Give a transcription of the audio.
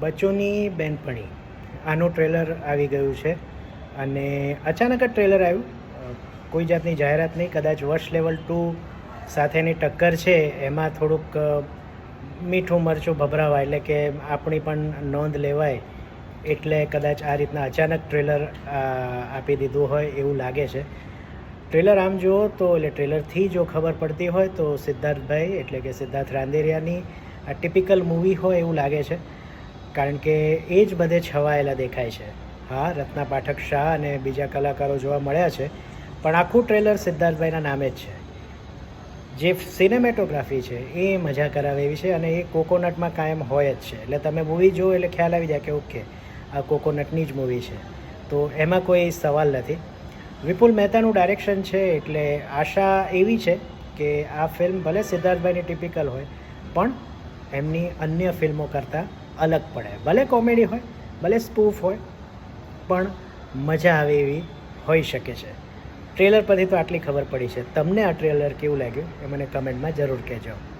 બચ્ચોની બેનપણી. આનું ટ્રેલર આવી ગયું છે અને અચાનક જ ટ્રેલર આવ્યું. કોઈ જાતની જાહેરાત નહીં, કદાચ વર્ષ લેવલ ટુ સાથેની ટક્કર છે, એમાં થોડુંક મીઠું મરચું ભભરાવાય એટલે કે આપણી પણ નોંધ લેવાય, એટલે કદાચ આ રીતના અચાનક ટ્રેલર આપી દીધું હોય એવું લાગે છે. ટ્રેલર આમ જુઓ તો, એટલે ટ્રેલરથી જો ખબર પડતી હોય તો સિદ્ધાર્થભાઈ, એટલે કે સિદ્ધાર્થ રાંદેરિયાની આ ટિપિકલ મૂવી હોય એવું લાગે છે. કારણ કે એ જ બધે છવાયેલા દેખાય છે. હા રત્ના પાઠક શાહ અને બીજા કલાકારો જોવા મળ્યા છે, પણ આખું ટ્રેલર સિદ્ધાર્થભાઈના નામે જ છે. જે સિનેમેટોગ્રાફી છે, એ મજા કરાવે એવી છે અને એ કોકોનટમાં કાયમ હોય જ છે. એટલે તમે મૂવી જુઓ એટલે ખ્યાલ આવી જાય કે ઓકે, આ કોકોનટની જ મૂવી છે. તો એમાં કોઈ સવાલ નથી. વિપુલ મહેતાનું ડાયરેક્શન છે એટલે આશા એવી છે કે આ ફિલ્મ ભલે સિદ્ધાર્થભાઈની ટિપિકલ હોય, પણ એમની અન્ય ફિલ્મો કરતાં અલગ પડે. ભલે કોમેડી હોય, ભલે સ્પૂફ હોય, પણ મજા આવે એવી હોઈ શકે છે. ટ્રેલર પરથી તો આટલી ખબર પડી છે. તમને આ ટ્રેલર કેવું લાગ્યું એ મને કમેન્ટમાં જરૂર કહેજો.